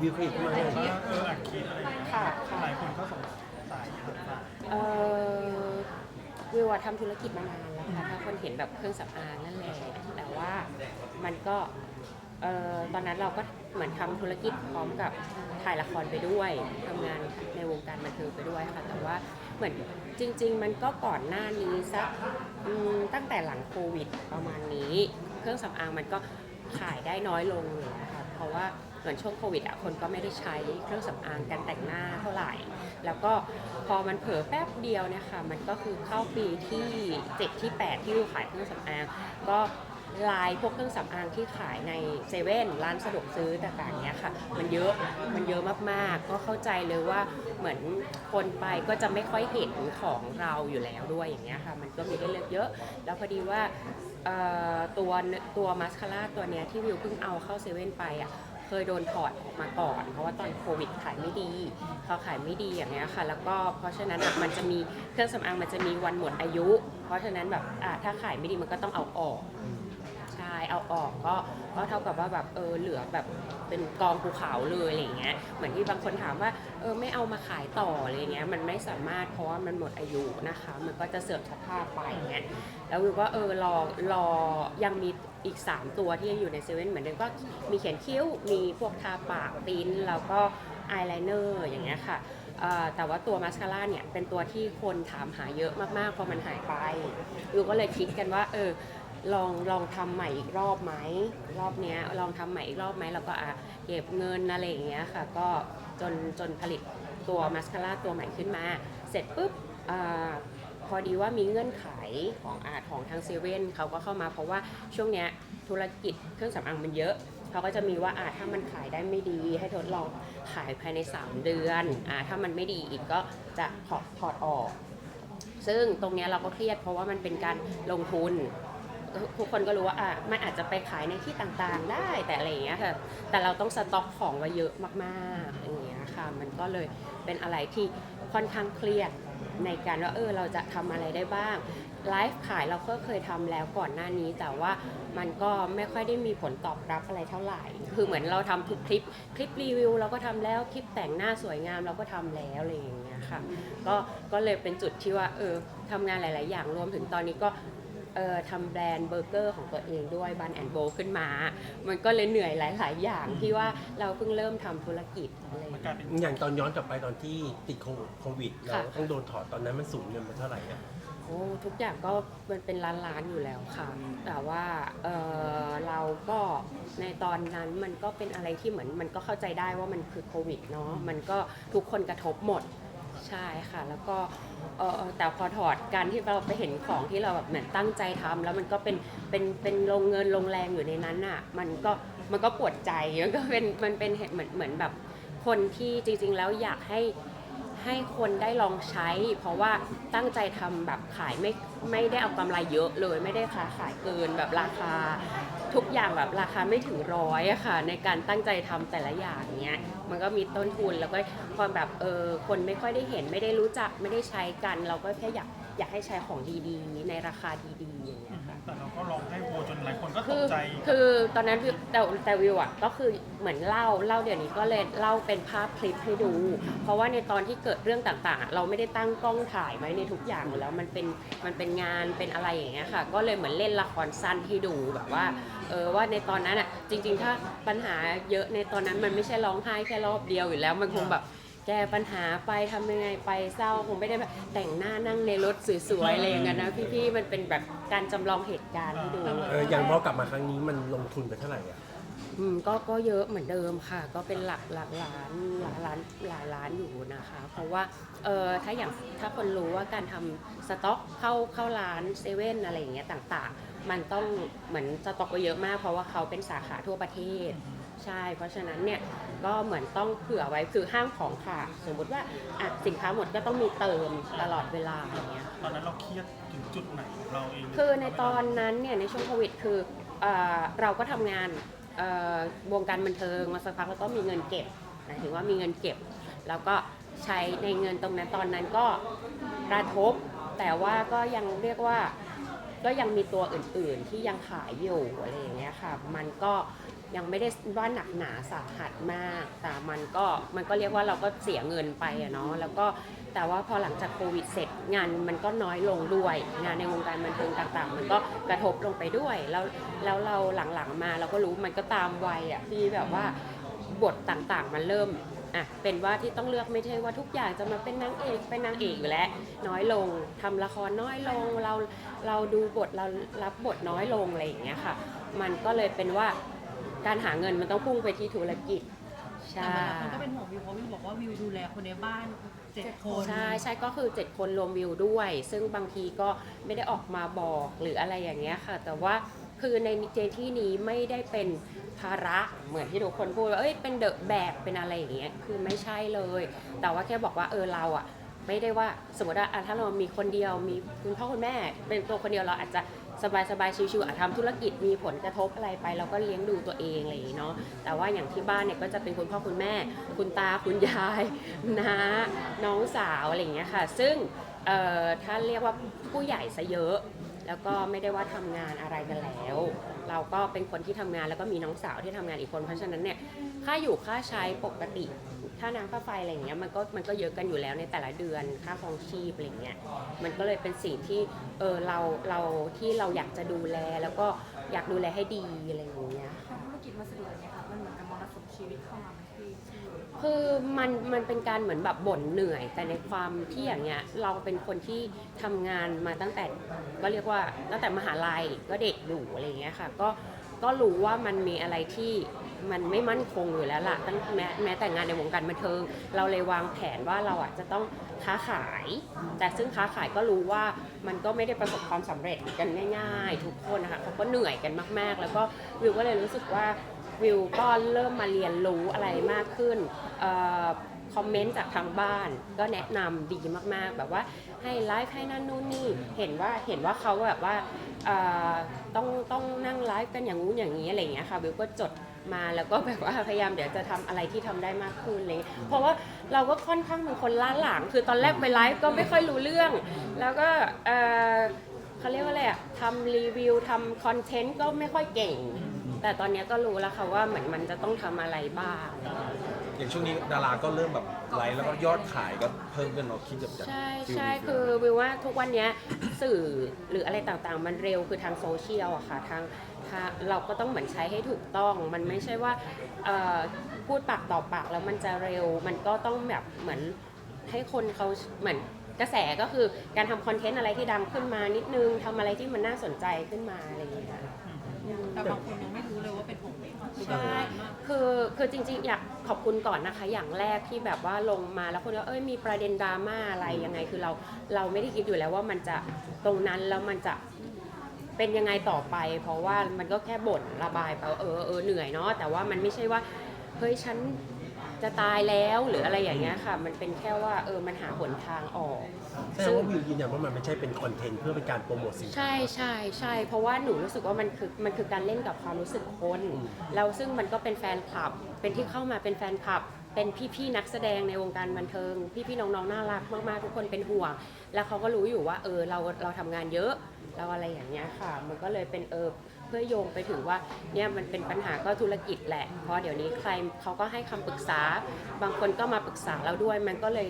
วิวเคยเห็นขึ้นมาเลยว่าเอออัดคลิปอะไรอย่างเงี้ยค่ะค่ะ หลายคนก็สงสัยเอ่อวิวอะทำธุรกิจมานานแล้วค่ะถ้าคนเห็นแบบเครื่องสำอางนั่นแหละแต่ว่ามันก็เอ่อตอนนั้นเราก็เหมือนทำธุรกิจพร้อมกับถ่ายละครไปด้วยทำงานในวงการบันเทิงไปด้วยค่ะ แต่ว่าเหมือนจริง ๆ มันก็ก่อนหน้านี้สักอืมตั้งแต่หลังโควิดประมาณนี้ เครื่องสำอางมันก็ขายได้น้อยลงเลยนะคะเพราะว่า มือนช่วงโควิดอะคนก็ไม่ได้ใช้เครื่องสำอางกันแต่งหน้าเท่าไหร่ แล้วก็พอมันเผลอแป๊บเดียวเนี่ยค่ะ มันก็คือเข้าปีที่ 7 ที่ 8 ที่วิวขายเครื่องสำอางก็ลายพวกเครื่องสำอางที่ขายในเซเว่นร้านสะดวกซื้อต่างๆเนี้ยค่ะ มันเยอะมันเยอะมากๆ ก็เข้าใจเลยว่าเหมือนคนไปก็จะไม่ค่อยเห็นของเราอยู่แล้วด้วยอย่างเงี้ยค่ะ มันก็มีให้เลือกเยอะ แล้วพอดีว่าตัวตัวมาสคาร่าตัวเนี้ยที่วิวเพิ่งเอาเข้าเซเว่นไปอะ เคยโดนถอดออกมาก่อน เพราะว่าตอนโควิดขายไม่ดีพอขายไม่ดีอย่างเงี้ยค่ะ แล้วก็เพราะฉะนั้นอะมันจะมีเครื่องสำอางมันจะมีวันหมดอายุ เพราะฉะนั้นแบบอะถ้าขายไม่ดีมันก็ต้องเอาออกใช่เอาออกก็ก็เท่ากับว่าแบบเออเหลือแบบเป็นกองภูเขาเลยอะไรอย่างเงี้ยเหมือนที่บางคนถามว่าเออไม่เอามาขายต่ออะไรอย่างเงี้ยมันไม่สามารถเพราะว่ามันหมดอายุนะคะ มันก็จะเสื่อมสภาพไปอย่างเงี้ยแล้ววิวก็เออรอรอยังมี อีก 3 ตัวที่ยังอยู่ในเซเว่นเหมือนเดิมก็มีเขียนคิ้ว มีพวกทาปากปิ้นแล้วก็อายไลเนอร์อย่างเงี้ยค่ะแต่ว่าตัวมาสคาร่าเนี่ยเป็นตัวที่คนถามหาเยอะมากๆพอมันหายไปวิวก็เลยคิดกันว่าเออลองลองทำใหม่อีกรอบไหมรอบเนี้ยลองทำใหม่อีกรอบไหมแล้วก็อะเก็บเงินอะไรอย่างเงี้ยค่ะก็จนจนผลิตตัวมาสคาร่าตัวใหม่ขึ้นมา เสร็จปุ๊บอา พอดีว่ามีเงื่อนไขของอาของทางเซเว่นเขาก็เข้ามาเพราะว่าช่วงเนี้ยธุรกิจเครื่องสำอางมันเยอะเขาก็จะมีว่าอาถ้ามันขายได้ไม่ดี ให้ทดลองขายภายใน 3 เดือนอ่าถ้ามันไม่ดีอีกก็จะถอดถอดออก ซึ่งตรงเนี้ยเราก็เครียดเพราะว่ามันเป็นการลงทุน ทุกคนก็รู้ว่าอะมันอาจจะไปขายในที่ต่างๆได้แต่อะไรอย่างเงี้ยค่ะแต่เราต้องสต็อกของไว้เยอะมากๆอย่างเงี้ยค่ะมันก็เลยเป็นอะไรที่ค่อนข้างเครียดในการว่าเออเราจะทำอะไรได้บ้างไลฟ์ขายเราก็เคยทำแล้วก่อนหน้านี้ แต่ว่ามันก็ไม่ค่อยได้มีผลตอบรับอะไรเท่าไหร่ คือเหมือนเราทำทุกคลิปคลิปรีวิวเราก็ทำแล้วคลิปแต่งหน้าสวยงามเราก็ทำแล้วอะไรอย่างเงี้ยค่ะก็ก็เลยเป็นจุดที่ว่าเออทำงานหลาย ๆ อย่างรวมถึงตอนนี้ก็ เอ่อทำแบรนด์เบอร์เกอร์ของตัวเองด้วยบันแอนโบขึ้นมา มันก็เลยเหนื่อยหลาย ๆ อย่างที่ว่าเราเพิ่งเริ่มทำธุรกิจอะไรอย่างๆมันเงี้ยกลายเป็นอย่างตอนย้อนกลับไปตอนที่ติดโควิดเราค่ะต้องโดนถอดตอนนั้นมันสูญเงินมาเท่าไหร่อะโอ้ทุกอย่างก็มันเป็นล้านล้านๆอยู่แล้วค่ะ แต่ว่าเออเราก็ในตอนนั้นมันก็เป็นอะไรที่เหมือนมันก็เข้าใจได้ว่ามันคือโควิดเนาะมันก็ทุกคนกระทบหมด ใช่ค่ะ แล้วก็เออแต่พอถอดการที่เราไปเห็นของที่เราแบบเหมือนตั้งใจทำแล้วมันก็เป็นเป็นเป็นลงเงินลงแรงอยู่ในนั้นอะมันก็มันก็ปวดใจมันก็เป็นมันเป็นเหมือนเหมือนแบบคนที่จริง ๆ แล้วอยากให้ให้คนได้ลองใช้ เพราะว่าตั้งใจทำแบบขายไม่ไม่ได้เอากำไรเยอะเลย ไม่ได้ค้าขายเกินแบบราคา ทุกอย่างแบบราคาไม่ถึงร้อยอะค่ะ ในการตั้งใจทำแต่ละอย่างเนี้ยมันก็มีต้นทุนแล้วก็ความแบบเออคนไม่ค่อยได้เห็นไม่ได้รู้จักไม่ได้ใช้กัน เราก็แค่อยากอยากให้ใช้ของดีๆ ในราคาดีๆอย่างเงี้ย ร้องให้โวจนหลายคนก็ตคืกอใจ คือตอนนั้นวิวแต่แต่วิวอะก็คือเหมือนเล่าเล่าเดี๋ยวนี้ก็เลยเล่าเป็นภาพคลิปให้ดู เพราะว่าในตอนที่เกิดเรื่องต่างๆอะเราไม่ได้ตั้งกล้องถ่ายไว้ในทุกอย่างอยู่แล้วมันเป็นมันเป็นงานเป็นอะไรอย่างเงี้ยค่ะ ก็เลยเหมือนเล่นละครสั้นให้ดูแบบว่าเออว่าในตอนนั้นอะจริง ๆ ถ้าปัญหาเยอะในตอนนั้นมันไม่ใช่ร้องไห้แค่รอบเดียวอยู่แล้วมันคงแบบ แก้ปัญหาไปทำยังไงไปเศร้าคงไม่ได้แบบแต่งหน้านั่งในรถสวยๆอะไรอย่างเงี้ยนะพี่ๆมันเป็นแบบการจำลองเหตุการณ์ให้ดู เอออย่างพอกลับมาครั้งนี้มันลงทุนไปเท่าไหร่อะอืมก็ก็เยอะเหมือนเดิมค่ะ ก็เป็นหลักหลักล้านหลายล้านหลายล้านอยู่นะคะ เพราะว่าเออถ้าอย่างถ้าคนรู้ว่าการทำสต็อกเข้าเข้าร้านเซเว่นอะไรอย่างเงี้ยต่างๆ มันต้องเหมือนสต็อกก็เยอะมาก เพราะว่าเขาเป็นสาขาทั่วประเทศ ใช่ เพราะฉะนั้นเนี่ยก็เหมือนต้องเผื่อไว้คือห้ามของค่ะสมมุติว่าอะสินค้าหมดก็ต้องมีเติมตลอดเวลาอย่างเงี้ย ตอนนั้นเราเครียดถึงจุดไหนของเราเองคือในตอนนั้นเนี่ยในช่วงโควิดคือเอ่อเราก็ทำงานเอ่อวงการบันเทิงมาสักพักแล้วก็มีเงินเก็บหมายถึงว่ามีเงินเก็บ แล้วก็ใช้ในเงินตรงนั้นตอนนั้นก็กระทบ แต่ว่าก็ยังเรียกว่า ก็ยังมีตัวอื่นๆที่ยังขายอยู่อะไรอย่างเงี้ยค่ะ มันก็ ยังไม่ได้ว่าหนักหนาสาหัสมาก แต่มันก็มันก็เรียกว่าเราก็เสียเงินไปอะเนาะแล้วก็แต่ว่าพอหลังจากโควิดเสร็จงานมันก็น้อยลงด้วย งานในวงการบันเทิงต่างๆ มันก็กระทบลงไปด้วยแล้วแล้วเราหลังๆมาเราก็รู้มันก็ตามวัยอะที่แบบว่าบทต่างๆ มันเริ่มอะเป็นว่าที่ต้องเลือกไม่ใช่ว่าทุกอย่างจะมาเป็นนางเอกเป็นนางเอกอยู่แล้วน้อยลงทำละครน้อยลงเราเราดูบทเรารับบทน้อยลงอะไรอย่างเงี้ยค่ะ มันก็เลยเป็นว่า การหาเงินมันต้องพุ่งไปที่ธุรกิจแต่ใช่บางคนก็เป็นห่วงวิวเพราะวิวบอกว่าวิวดูแลคนในบ้านเจ็ดคนใช่ใช่ก็คือ7คนรวมวิวด้วย ซึ่งบางทีก็ไม่ได้ออกมาบอกหรืออะไรอย่างเงี้ยค่ะ แต่ว่าคือในเจนที่นี้ไม่ได้เป็นภาระเหมือนที่ทุกคนพูดว่าเอ้ยเป็นเดอะแบกเป็นอะไรอย่างเงี้ยคือไม่ใช่เลย แต่ว่าแค่บอกว่าเออเราอะไม่ได้ว่าสมมติว่าอะถ้าเรามีคนเดียวมีคุณพ่อคุณแม่เป็นตัวคนเดียวเราอาจจะ สบายสบายๆชิวๆอะทำธุรกิจมีผลกระทบอะไรไป เราก็เลี้ยงดูตัวเองอะไรอย่างงี้เนาะแต่ว่าอย่างที่บ้านเนี่ยก็จะเป็นคุณพ่อคุณแม่ คุณตาคุณยายน้าน้องสาวอะไรอย่างเงี้ยค่ะ ซึ่งเอ่อถ้าเรียกว่าผู้ใหญ่ซะเยอะ แล้วก็ไม่ได้ว่าทำงานอะไรกันแล้ว เราก็เป็นคนที่ทำงานแล้วก็มีน้องสาวที่ทำงานอีกคน เพราะฉะนั้นเนี่ยค่าอยู่ค่าใช้ปกติค่าน้ำค่าไฟอะไรอย่างเงี้ยมันก็มันก็เยอะกันอยู่แล้วในแต่ละเดือนค่าครองชีพอะไรเงี้ยมันก็เลยเป็นสิ่งที่เออเราเราที่เราอยากจะดูแลแล้วก็อยากดูแลให้ดีอะไรอย่างเงี้ยทำธุรกิจมาสะดวกอย่างเงี้ยค่ะมันเหมือนกับมรสุมชีวิตเข้ามา คือมันมันเป็นการเหมือนแบบบ่นเหนื่อย แต่ในความที่อย่างเงี้ยเราเป็นคนที่ทำงานมาตั้งแต่ก็เรียกว่าตั้งแต่มหาลัยก็เด็กอยู่อะไรอย่างเงี้ยค่ะ ก็ก็รู้ว่ามันมีอะไรที่มันไม่มั่นคงอยู่แล้วล่ะตั้งแม้แม้แต่งานในวงการบันเทิง เราเลยวางแผนว่าเราอะจะต้องค้าขาย แต่ซึ่งค้าขายก็รู้ว่ามันก็ไม่ได้ประสบความสำเร็จกันง่าย ๆ ทุกคนนะคะเขาก็เหนื่อยกันมาก ๆ แล้วก็วิวก็เลยรู้สึกว่า วิวก็เริ่มมาเรียนรู้อะไรมากขึ้นอคอมเมนต์จากทางบ้านก็แนะนำดีมากๆ แบบว่าให้ไลฟ์ให้นั่นนู่นนี่เห็นว่าเห็นว่าเขาแบบว่าต้องต้องนั่งไลฟ์กันอย่างงู้นอย่างนี้อะไรเงี้ยค่ะวิวก็จดมาแล้วก็แบบว่าพยายามเดี๋ยวจะทำอะไรที่ทำได้มากขึ้นเลย เพราะว่าเราก็ค่อนข้างเป็นคนล้าหลัง คือตอนแรกไปไลฟ์ก็ไม่ค่อยรู้เรื่อง แล้วก็เอ่อเขาเรียกว่าอะไรอะทำรีวิวทำคอนเทนต์ก็ไม่ค่อยเก่ง แต่ตอนเนี้ยก็รู้แล้วค่ะว่าเหมือนมันจะต้องทำอะไรบ้าง อย่างช่วงนี้ดาราก็เริ่มแบบไลฟ์แล้วก็ยอดขายก็เพิ่มขึ้นเราคิดแบบจากใช่ฟิลใช่นี้คือวิวว่าทุกวันเนี้ยสื่อหรืออะไรต่างๆ มันเร็วคือทางโซเชียลอะค่ะทางทางเราก็ต้องเหมือนใช้ให้ถูกต้อง มันไม่ใช่ว่าเอ่อพูดปากต่อปากแล้วมันจะเร็ว มันก็ต้องแบบเหมือนให้คนเขาเหมือนกระแสก็คือการทำคอนเทนต์อะไรที่ดังขึ้นมานิดนึงทำอะไรที่มันน่าสนใจขึ้นมาอะไรอย่างเงี้ย แต่บางคนยังไม่ ใช่คือคือจริงๆ อยากขอบคุณก่อนนะคะ อย่างแรกที่แบบว่าลงมาแล้วคนก็เอ้ยมีประเด็นดราม่าอะไรยังไงคือเราเราไม่ได้คิดอยู่แล้วว่ามันจะตรงนั้นแล้วมันจะเป็นยังไงต่อไป เพราะว่ามันก็แค่บ่นระบายไปว่าเออเออเหนื่อยเนาะแต่ว่ามันไม่ใช่ว่าเฮ้ยฉัน จะตายแล้วหรืออะไรอย่างเงี้ยค่ะ มันเป็นแค่ว่าเออมันหาหนทางออก แสดงว่าวิวยืนยันว่ามันไม่ใช่เป็นคอนเทนต์เพื่อเป็นการโปรโมทสินค้า ใช่ใช่ใช่เพราะว่าหนูรู้สึกว่ามันคือมันคือการเล่นกับความรู้สึกคนแล้วซึ่งมันก็เป็นแฟนคลับ เป็นที่เข้ามาเป็นแฟนคลับ เป็นพี่ๆนักแสดงในวงการบันเทิง พี่ๆน้องๆน่ารักมากๆทุกคนเป็นห่วง แล้วเขาก็รู้อยู่ว่าเออเราเราทำงานเยอะเราอะไรอย่างเงี้ยค่ะ มันก็เลยเป็นเออเพื่อโยงไปถึงว่าเนี่ยมันเป็นปัญหาก็ธุรกิจแหละ เพราะเดี๋ยวนี้ใครเขาก็ให้คำปรึกษา บางคนก็มาปรึกษาเราด้วย มันก็เลย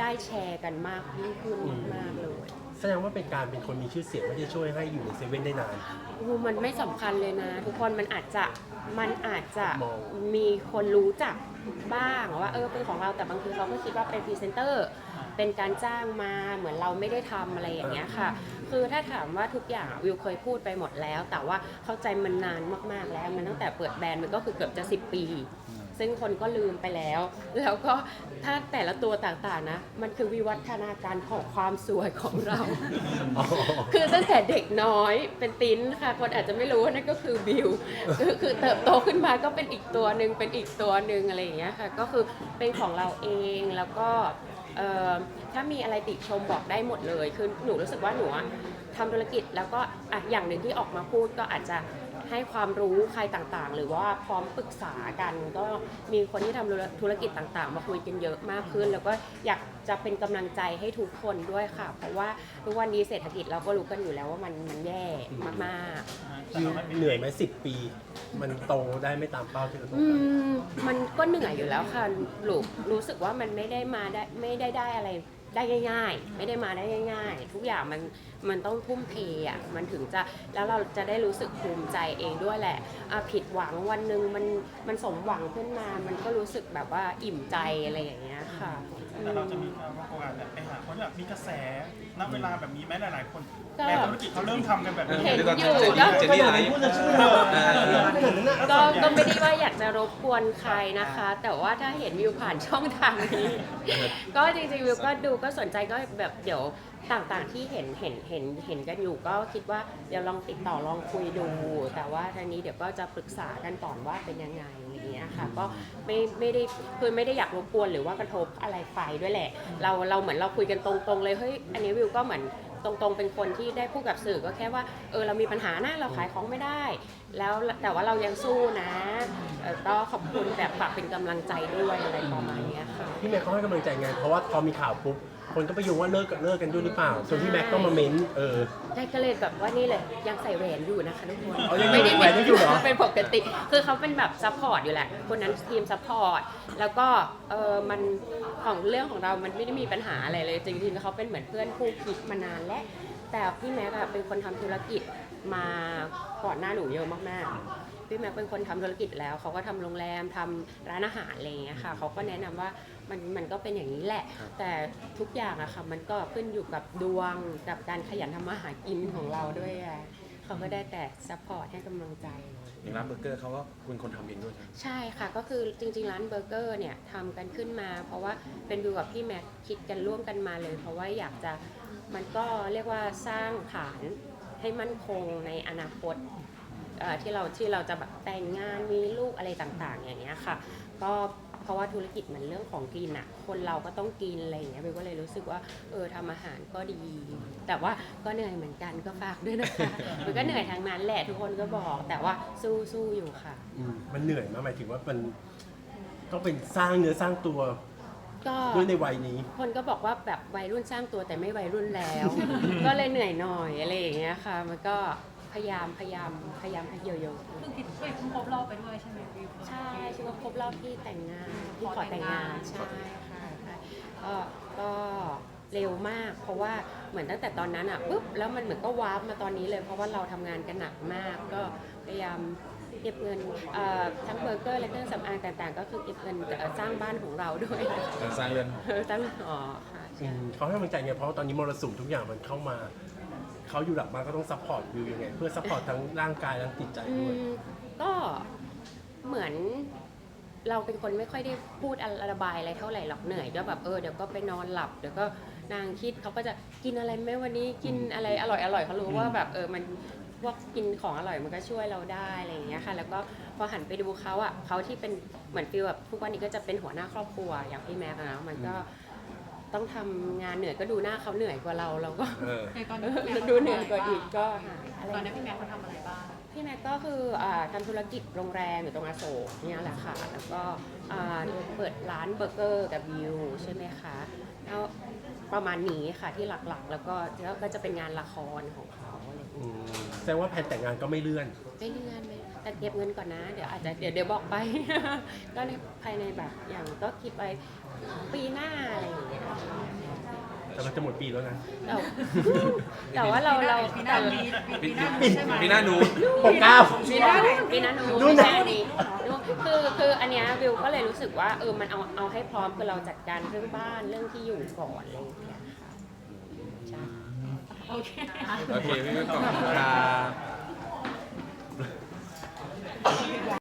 ได้แชร์กันมากยิ่งขึ้นมากๆเลย แสดงว่าเป็นการเป็นคนมีชื่อเสียงไม่ได้ช่วยให้อยู่ในเซเว่นได้นาน โอ้โหมันไม่สำคัญเลยนะ ทุกคนมันอาจจะมันอาจจะมอง มีคนรู้จักบ้างว่าเออเป็นของเราแต่บางทีเขาก็คิดว่าเป็นพรีเซนเตอร์ เป็นการจ้างมาเหมือนเราไม่ได้ทำอะไรอย่างเงี้ยค่ะ คือถ้าถามว่าทุกอย่างวิวเคยพูดไปหมดแล้ว แต่ว่าเข้าใจมันนานมากๆแล้ว มันตั้งแต่เปิดแบรนด์มันก็คือเกือบจะ 10 ปี ซึ่งคนก็ลืมไปแล้ว แล้วก็ถ้าแต่ละตัวต่างๆนะ มันคือวิวัฒนาการของความสวยของเรา คือตั้งแต่เด็กน้อยเป็นติ้นค่ะ คนอาจจะไม่รู้ว่านั่นก็คือบิวคือคือเติบโตขึ้นมาก็เป็นอีกตัวหนึ่งเป็นอีกตัวหนึ่งอะไรอย่างเงี้ยค่ะ ก็คือเป็นของเราเองแล้วก็ เอ่อถ้ามีอะไรติชมบอกได้หมดเลย คือหนูรู้สึกว่าหนูอะทำธุรกิจแล้วก็อะอย่างหนึ่งที่ออกมาพูดก็อาจจะ ให้ความรู้ใครต่างๆ หรือว่าพร้อมปรึกษากัน ก็มีคนที่ทำธุรกิจต่างๆ มาคุยกันเยอะมากขึ้น แล้วก็อยากจะเป็นกำลังใจให้ทุกคนด้วยค่ะ เพราะว่าทุกวันนี้เศรษฐกิจเราก็รู้กันอยู่แล้วว่ามันมันแย่มากๆแต่วิวเราไม่เหนื่อยไหมสิบปี มันโตได้ไม่ตามเป้าที่เราต้องอืการมมันก็เหนื่อยอยู่แล้วค่ะลูกรู้สึกว่ามันไม่ได้มาได้ไม่ได้ได้อะไร ได้ง่าย ๆ ไม่ได้มาได้ง่าย ๆ ทุกอย่างมันมันต้องทุ่มเทอะมันถึงจะแล้วเราจะได้รู้สึกภูมิใจเองด้วยแหละอะผิดหวังวันหนึ่งมันมันสมหวังขึ้นมา มันก็รู้สึกแบบว่าอิ่มใจอะไรอย่างเงี้ยค่ะแต่เราจะมมีการว่าโอกาสแบบไปหาคนที่แบบมีกระแสณเวลาแบบนี้ไหมหลาย ๆ คนก็ แม้ธุรกิจเขาเริ่มทำกันแบบนี้เห็นดี๋วก่อยู่เจนนี่เจนนี่ไลฟ์พูดจะชื่อเราขนาดนั้นนะก็ก็ไม่ได้ว่าอยากจะรบกวนใครนะคะ แต่ว่าถ้าเห็นวิวผ่านช่องทางนี้ ก็จริงๆวิวก็ดูก็สนใจก็แบบเดี๋ยว ต่างๆที่เห็นเห็นเห็นเห็นกันอยู่ก็คิดว่าเดี๋ยวลองติดต่อลองคุยดู แต่ว่าทางนี้เดี๋ยวก็จะปรึกษากันก่อนว่าเป็นยังไงอะไรอย่างเงี้ยค่ะก็ไม่ไม่ได้คือไม่ได้อยากรบกวนหรือว่ากระทบอะไรใครด้วยแหละ เราเราเหมือนเราคุยกันตรงๆเลยเฮ้ยอันนี้วิวก็เหมือนตรงๆ เป็นคนที่ได้พูดกับสื่อก็แค่ว่าเออเรามีปัญหานะเราขายของไม่ได้ แล้วแต่ว่าเรายังสู้นะเออก็ขอบคุณแบบฝากเป็นกำลังใจด้วยอะไรประมาณเนี้ยค่ะพี่แม็กเขาให้กำลังใจไงเพราะว่าพอมีข่าวปุ๊บ คนก็ไปโยงว่าเลิกกันเลิกกันด้วยหรือเปล่าส่วนพี่แม็กก็มาเม้นเออ ได้ก็เลยแบบว่านี่เลยยังใส่แหวนอยู่นะคะทุกคนอ๋อยังไม่ได้แหวนยังอยู่เหรอ เป็นปกติ คือเขาเป็นแบบซัพพอร์ตอยู่แหละ คนนั้นทีมซัพพอร์ต แล้วก็เออมันของเรื่องของเรามันไม่ได้มีปัญหาอะไรเลย จริงๆเขาเป็นเหมือนเพื่อนคู่คิดมานานแล้วแต่พี่แม็กอะเป็นคนทำธุรกิจมาก่อนหน้าหนูเยอะมากๆ พี่แม็กเป็นคนทำธุรกิจแล้วเขาก็ทำโรงแรมทำร้านอาหารอะไรอย่างเงี้ยค่ะเขาก็แนะนำว่า มันมันก็เป็นอย่างนี้แหละแต่ทุกอย่างอะค่ะมันก็ขึ้นอยู่กับดวงกับการขยันทำมาหากินของเราด้วยอะเขาก็ได้แต่ซัพพอร์ตให้กำลังใจ อย่างร้านเบอร์เกอร์เขาก็คุณคนทำเองด้วยใช่ไหม ใช่ค่ะก็คือจริงๆ ร้านเบอร์เกอร์เนี่ยทำกันขึ้นมา เพราะว่าเป็นวิวกับพี่แม็กคิดกันร่วมกันมาเลย เพราะว่าอยากจะมันก็เรียกว่าสร้างฐานให้มั่นคงในอนาคตเอ่อที่เราที่เราจะแบบแต่งงานมีลูกอะไรต่างๆ อย่างเงี้ยค่ะ ก็เพราะว่าธุรกิจมันเรื่องของกินอะคนเราก็ต้องกินอะไรอย่างเงี้ยเบลก็เลยรู้สึกว่าเออทำอาหารก็ดี แต่ว่าก็เหนื่อยเหมือนกันก็ฝากด้วยนะคะมันก็เหนื่อยทั้งนั้นแหละทุกคนก็บอกแต่ว่าสู้สู้อยู่ค่ะ อืมมันเหนื่อยมากหมายถึงว่ามันต้องเป็นสร้างเนื้อสร้างตัวก็ด้วยในวัยนี้ คนก็บอกว่าแบบวัยรุ่นสร้างตัวแต่ไม่วัยรุ่นแล้ว ก็เลยเหนื่อยหน่อยอะไรอย่างเงี้ยค่ะ มันก็ พยายามพยายามพยายามให้เยอะเพิ่งคิดเพิ่งครบรอบไปด้วยใช่ไหมวิวๆใช่ชื่อว่าครบรอบที่แต่งงานที่ขอแต่งงานใช่ค่ะใช่ก็ก็เร็วมาก เพราะว่าเหมือนตั้งแต่ตอนนั้นอะปุ๊บแล้วมันเหมือนก็วาร์ปมาตอนนี้เลย เพราะว่าเราทำงานกันหนักมาก ก็พยายามเก็บเงินเอ่อทั้งเบอร์เกอร์และเครื่องสำอางต่างๆ ก็คือเก็บเงินเอ่อสร้างบ้านของเราด้วยการสร้างเรือน เออตั้งอ๋อค่ะอืใช่ มเขาให้กำลังใจไงเพราะว่าตอนนี้มรสุมทุกอย่างมันเข้ามา เขาอยู่หลักมานก็ต้องซัพพอร์ตวิวยังไง เพื่อซัพพอร์ตทั้งร่างกายและจิตใจอืด้วยมก็เหมือนเราเป็นคนไม่ค่อยได้พูดอะไรระบายอะไรเท่าไหร่หรอกเหนื่อยก็แบบเออเดี๋ยวก็ไปนอนหลับเดี๋ยวก็นางคิดเขาก็จะกินอะไรไหมวันนี้กินอะไรอร่อยอร่อยเขารู้ว่าแบบเออมันพวกกินของอร่อยมันก็ช่วยเราได้อะไรอย่างเงี้ยค่ะ แล้วก็พอหันไปดูเขาอะเขาที่เป็นเหมือนฟีลแบบทุกวันนี้ก็จะเป็นหัวหน้าครอบครัวอย่างพี่แม็กซ์อะนะมันก็ ต้องทำงานเหนื่อยก็ดูหน้าเขาเหนื่อยกว่าเราเราก็ เออ ในตอนเอนี้อดูเหนื่อยกว่าอีกก็หาอะไร ตอนนี้พี่แม่เขาทำอะไรบ้าง พี่แม็กก็คืออาทำธุรกิจโรงแรมอยู่ตรงอโศกเนี่ยแหละค่ะ แล้วก็อ่าเปิดร้านเบอร์เกอร์กับวิวใช่ไหมคะแล้วประมาณนี้ค่ะที่หลักๆ แล้วก็แล้วก็จะเป็นงานละครของเขาอะไรอย่างอืเงี้ยมแสดงว่าแผนแต่งงานก็ไม่เลื่อน ไม่เลื่อนไม่แต่เก็บเงินก่อนนะ เดี๋ยวอาจจะเดี๋ยวเดี๋ยวบอกไป ก็ในภายในแบบอย่างก็คิดไป ปีหน้าอะไรอย่างเงี้ยแต่มันจะหมดปีแล้วนะ แต่ว่าแต่ว่าเราเราปีหน้าปีปีหน้าใช่ไหมปีหน้านู้นปีหน้า ปีหน้าหนูปีหน้านู้นนู่นนะ แค่นี้นู่นคือคืออันเนี้ยวิวก็เลยรู้สึกว่าเออมันเอาเอาให้พร้อมคือเราจัดการเรื่องบ้านเรื่องที่อยู่ก่อนอะไรอย่างเงี้ยค่ะใช่ โอเค โอเคพี่ก็ขอบคุณครั